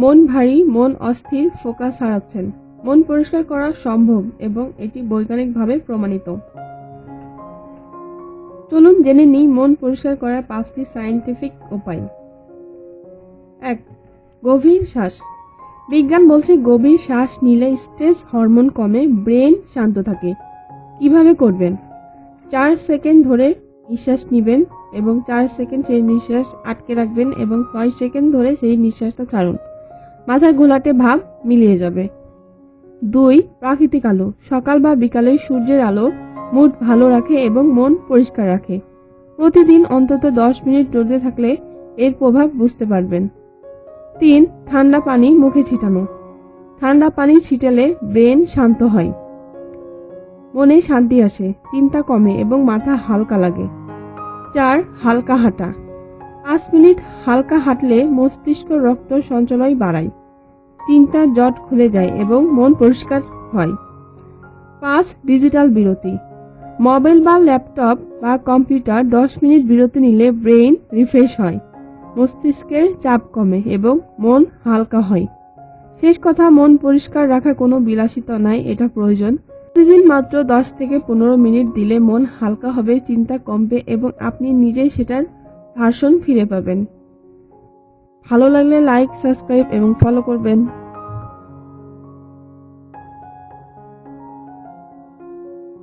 মন ভারী, মন অস্থির, ফোকাস হারাচ্ছেন। মন পরিষ্কার করা সম্ভব এবং এটি বৈজ্ঞানিকভাবে প্রমাণিত। চলুন জেনে নিই মন পরিষ্কার করার পাঁচটি সায়েন্টিফিক উপায়। এক, গভীর শ্বাস। বিজ্ঞান বলছে গভীর শ্বাস নিলে স্ট্রেস হরমোন কমে, ব্রেন শান্ত থাকে। কীভাবে করবেন? চার সেকেন্ড ধরে নিঃশ্বাস নেবেন এবং চার সেকেন্ড সেই নিঃশ্বাস আটকে রাখবেন এবং ছয় সেকেন্ড ধরে সেই নিঃশ্বাসটা ছাড়ুন। মাথার ঘোলাটে ভাব মিলিয়ে যাবে। দুই, প্রাকৃতিক আলো। সকাল বা বিকালে সূর্যের আলো মুড ভালো রাখে এবং মন পরিষ্কার রাখে। প্রতিদিন অন্তত দশ মিনিট রোদে থাকলে এর প্রভাব বুঝতে পারবেন। তিন, ঠান্ডা পানি মুখে ছিটানো। ঠান্ডা পানি ছিটালে ব্রেন শান্ত হয়। মনে শান্তি আসে, চিন্তা কমে এবং মাথা হালকা লাগে। চার, হালকা হাঁটা। পাঁচ মিনিট হালকা হাঁটলে মস্তিষ্ক রক্ত সঞ্চালয় বাড়ায়। চিন্তার জট খুলে যায় এবং মন পরিষ্কার হয়। পাঁচ, ডিজিটাল বিরতি। মোবাইল বা ল্যাপটপ বা কম্পিউটার দশ মিনিট বিরতি নিলে ব্রেইন রিফ্রেশ হয়, মস্তিষ্কের চাপ কমে এবং মন হালকা হয়। শেষ কথা, মন পরিষ্কার রাখা কোনো বিলাসিতা নাই, এটা প্রয়োজন। প্রতিদিন মাত্র দশ থেকে পনেরো মিনিট দিলে মন হালকা হবে, চিন্তা কমবে এবং আপনি নিজেই সেটার ভার্সন ফিরে পাবেন। ভালো লাগলে লাইক সাবস্ক্রাইব এবং ফলো করবেন।